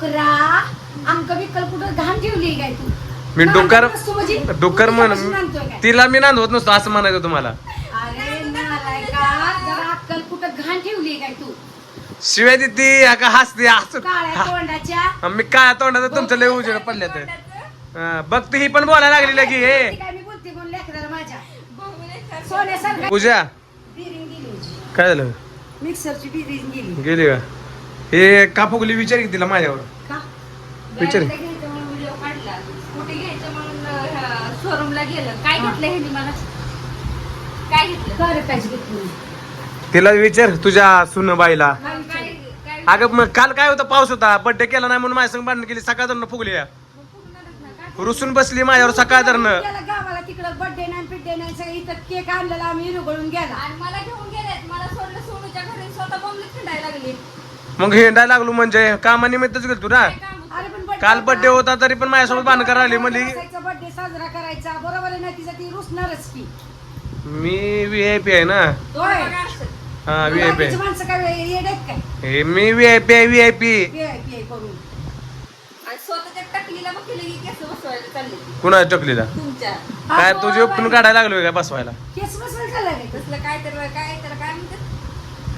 डुकरा. बिक्कल कुठं घाण ठेवली काय तू? मी म्हणजे? डुक्कर म्हण? तिला मी नांदवत नसतो असं म्हणायचं तुम्हाला. अरे नालायका जरा अक्कल कुठं घाण ठेवली काय तू? शिवाय ती का हसते काळ्या तोंडाच्या. मी काय तोंडाचं तुमचं लय उजेड पडल्या तर बघ ती ही पण बोलायला लागली लगी हे. काय मी बोलते कोण लेकराला माझ्या. सोन्यासारखं पूजा. बिरिंग गेली होती. काय झालं? मिक्सरची बिरिंग गेली. गेली का? हे का फुगली विचार की तिला माझ्यावर? का? विचार. गाडीला घ्यायचं म्हणून व्हिडिओ काढला. स्कूटी घ्यायचं म्हणून शोरूमला गेलं. काय घेतलं ह्यांनी मला? काय घेतलं? काय पाहिजे घेतली तिला विचार तुझ्या सुनबाईला. काय विचारलं? काय अगं मग काल काय होतं? पाऊस होता. बड्डे केला नाही म्हणून माझ्या संग भांडण केली. सकाळ धरणं फुगली या. फुगणारच ना काय रुसून बसली माझ्यावर सकाळ धरणं. गेला गावाला तिकडं बर्थडे नाही पिड्डे नाही सगळं इथं केक आणलेला आम्ही रुगळून गेला. आणि मला घेऊन गेलेत. मला सोडलं सोनूच्या घरी स्वतः खिंडायला लागली. मग हिंडायला लागलो म्हणजे कामानिमित्तच गेलतो ना? अरे पण birthday काल. बड्डे होता तरी पण माझ्यासोबत करायला आली म्हणली बर्थडे साजरा करायचा. बरोबर आहे ना तिचा ती रुसणारच की. मी व्ही आय पी आहे ना? होय. असं. हा व्ही आय पी बाकीची माणसं काय येड आहेत काय? हे मी V I P V I P P VIP करून. आणि स्वतःच्या टकलीला बघ केलं की केस बसवायला चालले. कुणा चकलीला तुमच्या. काय तुझे उपटून. काढायला लागलोय काय बसवायला? केस बसवायला चालला काय तू? तसलं काय तर काय तर काय म्हणतात?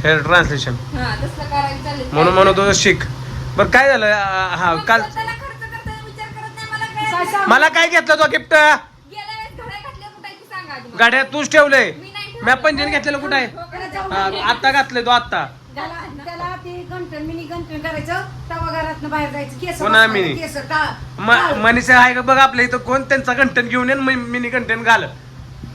हेअर ट्रान्सलेशन हा तसलं करायला चालले म्हणून म्हणत होतो शिक. बर काय झालं? आ, हा मग काल स्वतःला खर्च करताना विचार करत नाही मला काय काय सांग? मला काय घेतलं तो गिफ्ट गेल्या वेळेस घड्या घातल्या कुठे आहे ती सांगा आधी मला. गाड्या तूच ठेवलंय. मी नाही मी पंजन घेतलेलं कुठं आहे? हा, आत्ता घातलंय तो आत्ता त्याला त्याला ते मिनी करायचं. तवा घरात बाहेर जायचं. केस पुन्हा बसवायला, मिनी. केस का म- मनीषा आहे का बघ आपल्या इथं? कोण त्यांचा कंटेंट घेऊन येईन मी- मिनी कंटेंट घाल.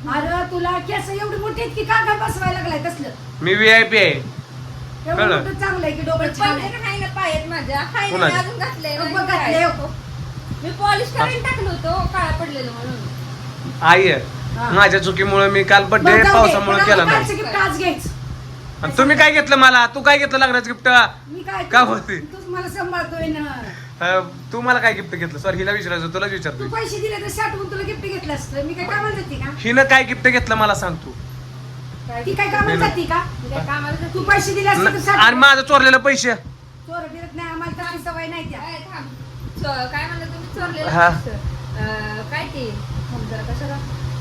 अरे तुला केस एवढी मोठी आहेत की बसवायला लागलाय तसलं मी व्ही आय पी आहे एवढं कळलं. मोठं चांगलं आहे की डोबळ छान माझ्या खायला कोणाच्या? अजून घातलंय बघ, नाही घातलंय. काय. मी पॉलिश करायला टाकलं होतं काळा पडलेलं म्हणून आई आहे. हा. माझ्या चुकीमुळे मी काल बरं, बड्डे जाऊ दे. पावसामुळे केला नाही घ्यायचं आणि तुम्ही काय घेतलं मला तू काय घेतलं लग्नाचं गिफ्ट मी काय का होती? तूच मला सांभाळतोय ना तू मला काय गिफ्ट घेतलं? सॉरी हिला विचारायचं तुलाच तू विचारतो पैसे दिले तर साठवून तुला गिफ्ट घेतलं असतं. मी काय कामाला जाते का? हिनं काय गिफ्ट घेतलं मला सांग तू. ती काय कामाला जाते का? मी काय कामाला जाते? तू पैसे दिले असते तर न- साठवून आणि माझं चोरलेलं पैसे. चोर बिरत नाही आम्हाला तशी सवय नाही त्या. काय थांब. चो- काय म्हणलं तुम्ही? चोरलेलं हा. अं, काय ते? थांब जरा कशाला?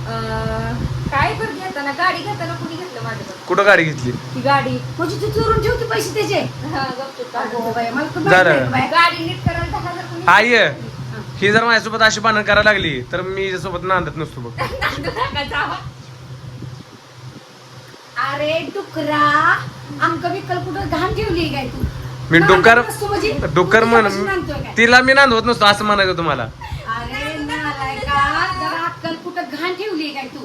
अं, काय बरं घेताना गाडी घेताना कुणी घेतलं कुठं गाडी घेतली ती गाडी म्हणजे तू चोरून ठेवते पैसे त्याचे हा गपचूप अगो काढून. बाई, मला तर जरा. माहीत नाही बाई. गाडी नीट करायला दहा हजार कुणी आई. ही जर माझ्यासोबत अशी भांडण करायला लागली तर मी सोबत नांदत नसतो बघ. अरे डुकरा अंक बिक्कल कुठं घाण ठेवली काय तू मी डुक्कर नांदत नसतो म्हणजे? म्हण काय? तिला मी नांदवत नसतो असं म्हणायचं तुम्हाला अरे नालायका जरा अक्कल कुठं घाण ठेवली काय तू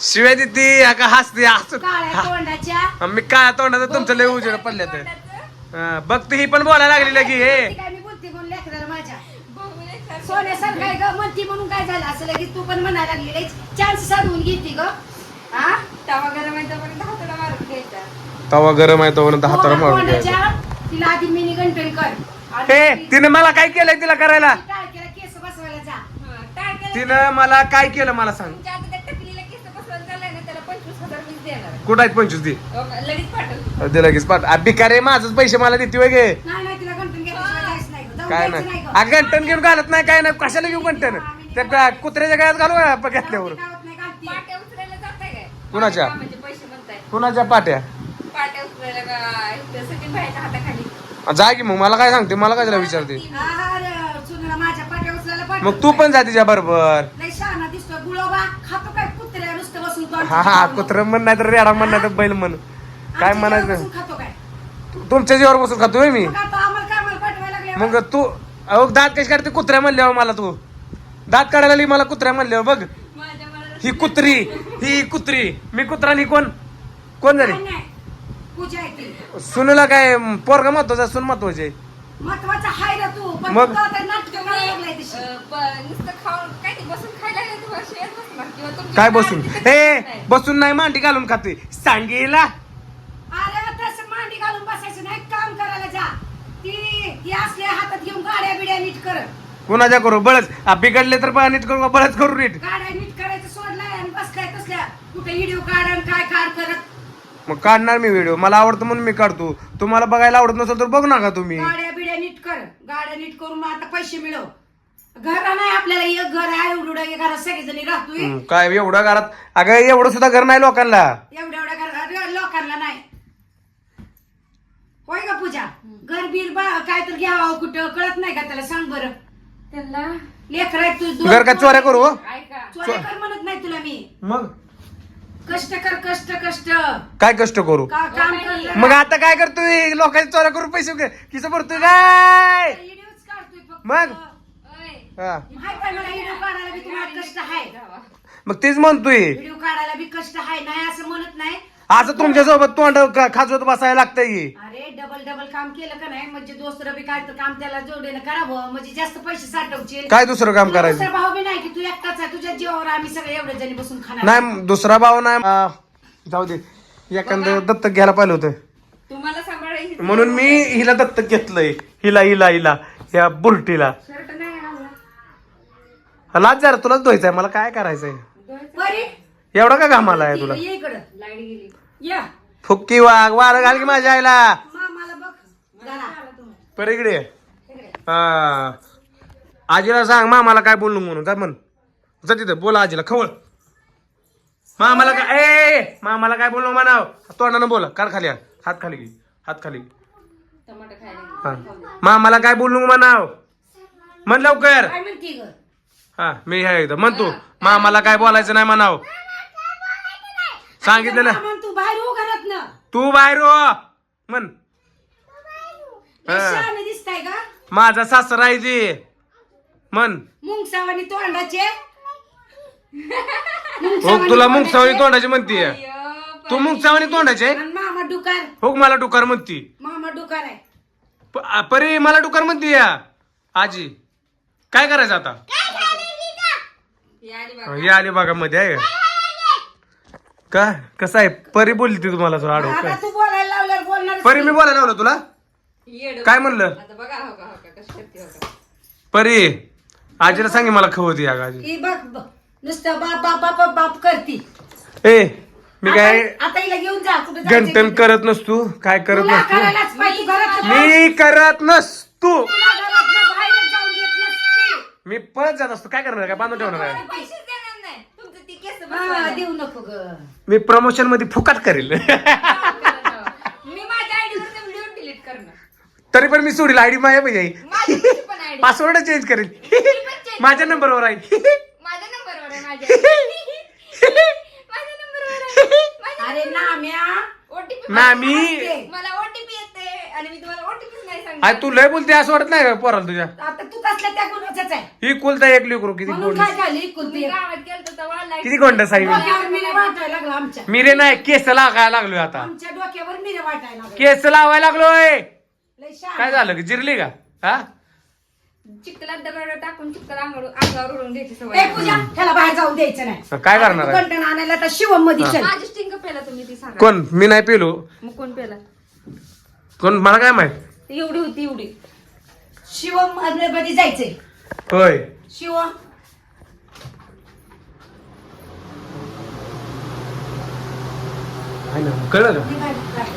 शिवाय ती का हसते. काळ्या तोंडाच्या. मी काय तोंडाचं तुमचं लय उजेड पडल्या तर बघ ती ही पण बोलायला लागली लगी हे. ती काय मी बोलते कोण लेकराला माझ्या. बहुमुखी सोन्यासारखं आहे ग म्हणती म्हणून काय झालं असं लगेच तू पण म्हणायला लागली चान्स साधवून घेते ग. हा? तवा गरम आहे तोपर्यंत हाताला मारून घ्यायचा. तवा गरम आहे तोपर्यंत हाताला कोणा- मारून घ्यायचं. कोणाच्या तिला आधी मिनी कर. आणि हे ती- तिने मला काय केलंय तिला करायला? ती टाळक्याला केस बसवायला जा. हा, काय केलं? तिनं मला काय केलं मला सांग. तुमच्या कुठं आहेत पंचवीस ती हो का? लगेच पाठवतो ते लगेच पाठ. भिकारे माझच पैसे मला देते गे. नाही नाही तिला. जाऊन काय नाही. ग. अगं गंटन घेऊन घालत नाही काय नाही. कशाला घेऊन गंटन त्या गा- कुत्र्याच्या गळ्यात घालू का? प- घेतल्यावर गावात नाही घालती. पाट्या उचलायला जाताय काय? कुणाच्या? पैसे म्हणताय. कुणाच्या पाट्या? पाट्या उचलायला का? इथं सचिन भाईच्या हाताखाली जा की मग मला काय सांगते मला काय विचारते? हा, हा, रे, सुनेला माझ्या पाट्या उचलायला पाठव. मग तू पण जा तिच्या बरोबर लय शहाणा दिसतोय गुळोबा. खातो काय? हा हा कुत्र म्हण नाही तर रेडा म्हण नाही तर बैल म्हण. काय म्हणायचं? जेवावर खातो काय? तुमच्या जीवर बसून खातोय मी. मग आता आम्हाला काय आम्हाला पाठवायला लागले मग तू अहो दात कशी काढते? कुत्र्या म्हणल्यावर मला तू. दात काढायला लागली मला कुत्र्या म्हणल्यावर बघ. माझ्या मला ही कुत्री ही कुत्री. मी कुत्रा आणि कोण? कोण झाली? नाही पूजा सुनला काय पोरगा महत्त्वाचा सुन महत्त्वाचे आहे. महत्त्वाचा हाय ना तू? पण मग? नाटक करायला लागलाय तशी. अं, ब- नुसतं खाऊन काय ते बसून खायला लागले तुम्हाला शेअर बसणार किंवा तुमची काय गाडी बसून? तिथं हे नाही. बसून नाही मांडी घालून खातोय. सांगेला? अरे तसं मांडी घालून बसायचं नाही. काम करायला जा. ती ती असल्या हातात घेऊन गाड्या बिड्या नीट कर. कुणाच्या करू? बळच. आ, बिघडले तर नीट करू बळच करू नीट. गाड्या नीट करायचं सोडलाय आणि बसलाय तसल्या. कुठे व्हिडिओ काढ आणि काय काढ करत. मग काढणार मी व्हिडिओ मला आवडतं म्हणून मी काढतो. तुम्हाला बघायला आवडत नसेल तर बघू नका तुम्ही. गाड्या नीट नीट कर. गाड्या नीट करून मग आता पैसे मिळव. घर नाही आपल्याला एक घर आहे एवढं एवढं घरात सगळेजणी राहतोय. हम्म, काय एवढं घरात? अगं एवढं सुद्धा घर नाही लोकांना. एवढ्या एवढ्या घरात लोकांना नाही. होय का पूजा? घर बीर बा काय तर घ्यावं कुठं? कळत नाही का त्याला? सांग बरं. त्यांना लेकर आहे तू दोन घर का चोऱ्या करू हो? ऐका चोऱ्या कर म्हणत नाही तुला मी. मग? कष्ट कर कष्ट कष्ट काय कष्ट करू का काम कर जरा. मग आता काय करतोय लोकांची चोऱ्या करून पैसे किस भरतोय काय व्हिडिओच काढतोय फक्त. मग? हा. माहीत आहे मला व्हिडिओ काढायला बी तुम्हाला कष्ट आहे जावा. मग तेच म्हणतोय व्हिडिओ काढायला बी कष्ट आहे नाही असं म्हणत नाही असं तुमच्यासोबत तोंड खा- खाजवत बसायला लागतंय अरे डबल डबल काम केलं का नाही? म्हणजे दुसरं बी काय तर काम त्याला जोडीनं करावं. म्हणजे जास्त पैसे काय दुसरं काम करायचं? दुसरा भाऊ बी नाही की तू एकटाच आहे? तुझ्या जीवावर आम्ही सगळे एवढे जणी बसून खाणार नाही दुसरा भाव नाही. आ, जाऊ दे. एखादं दत्तक घ्यायला पाहिलं होतं. तुम्हाला सांभाळायची म्हणून मी हिला दत्तक घेतलंय. हिला हिला हिला. या बुलटीला. शर्ट नाही घालला लाज जरा तुलाच धुवायचंय. मला काय करायचंय? बरी. एवढा का घामाला आहे तुला? ये इकडं. लाइट गेली. या. फुक्की वाघ वार घाल की माझ्या आईला. मामाला बघ. जरा. पर इकडे ये. हा. आजीला सांग मामाला काय बोललो म्हणून. जा म्हण. जा तिथं बोला आजीला खवळ. मामाला काय ए मामाला काय बोललो म्हणाव? तोंडानं बोला. कार खाली हात. हात खाली घे. हात खाली. टमाटर खायला हा. मामाला काय बोललो म्हणाव? म्हण लवकर. काय म्हणते ग? हा मी हे एकदा म्हण तू. मामाला काय बोलायचं नाही म्हणाव. सांगितलं ना तू बाहेर हो घरात ना. तू बाहेर हो म्हण. हा. शहाणे दिसताय का? माझा सासरा आहे ते म्हण. मुंगसावानी तोंडाचे. हो तुला मुंगसावणी तोंडाची. म्हणतीये. तू मुंगसावणी तोंडाची आहे? आणि मामा डुकार. हो मला डुकार म्हणती. मामा डुकार आहे. प- आ, परी मला डुकार म्हणती या. आजी काय करायचं आता? ही आली बघा. हे आली बघा मध्ये आहे. का? कसं आहे? परी बोलली ती तुम्हाला तो आडव. आता काय तू बोलायला लावल्यावर बोलणार परी मी बोलायला लावलं तुला? येडं. काय म्हणलं? आता बघा हो का हो का कसं करते हो का? परी आजीला सांगे मला खवती या आजी. ही बघ बघ. नुसतं बाप बाप बाप बाप बाप करती. ए मी काय आता आता हिला घेऊन जा कुठे जायचं गंटन तिथे. करत नसतो काय करत तुला नसतो. करायलाच पाहिजे तू घरात मी करत नसतो. तुला घरातनं बाहेरच जाऊन देत नसते. मी पळत जात असतो. काय करणार काय बांधून ठेवणार आहे? हा. देऊ नको ग. मी प्रमोशनमध्ये फुकट करेल. मी माझ्या आयडी वरचा व्हिडिओ डिलीट करणार. तरी पण मी सोडील आयडी माझ्या पाहिजे माझी तुझी पण आयडी पासवर्ड चेंज करेल. माझ्या नंबरवर आहे. माझ्या नंबरवर आहे माझ्या. माझ्या नंबरवर आहे. माझ्या अरे नाम्या. ओटीपी मला ओटीपी येते आणि मी तुम्हाला ओटीपी नाही अरे तू लय बोलते असं वाटत नाही का पोराला तुझ्या? आता त्या आहे. ही कुलता एक लेकरू किती म्हणून गोंड काय झाली मी कुलती गावात गेलतो तेव्हा लाइट किती गोंड साहेब डोक्यावर मिरे वाटायला लागला आमच्या. मिरे नाही केस लागायला लागलोय आता. आमच्या डोक्यावर मिरे वाटायला लागला. केस लावायला लागलोय. लय. काय झालं की जिरली का? हा? चिखलात दगड टाकून चिखल अंगावर अंगावर उडून घ्यायची ए सवय पूजा त्याला बाहेर जाऊन द्यायचं नाही. काय करणार आहे? कंटन आणायला तर शिवममध्ये चल. माझी स्टिंग पेला तुम्ही ती सांगा. कोण? मी नाही पेलो. मग कोण पेला? कोण? मला काय माहीत? एवढी होती एवढी. शिवममध्ये जायचंय. होय. शिवम. आहे ना, कळलं का? निघाली.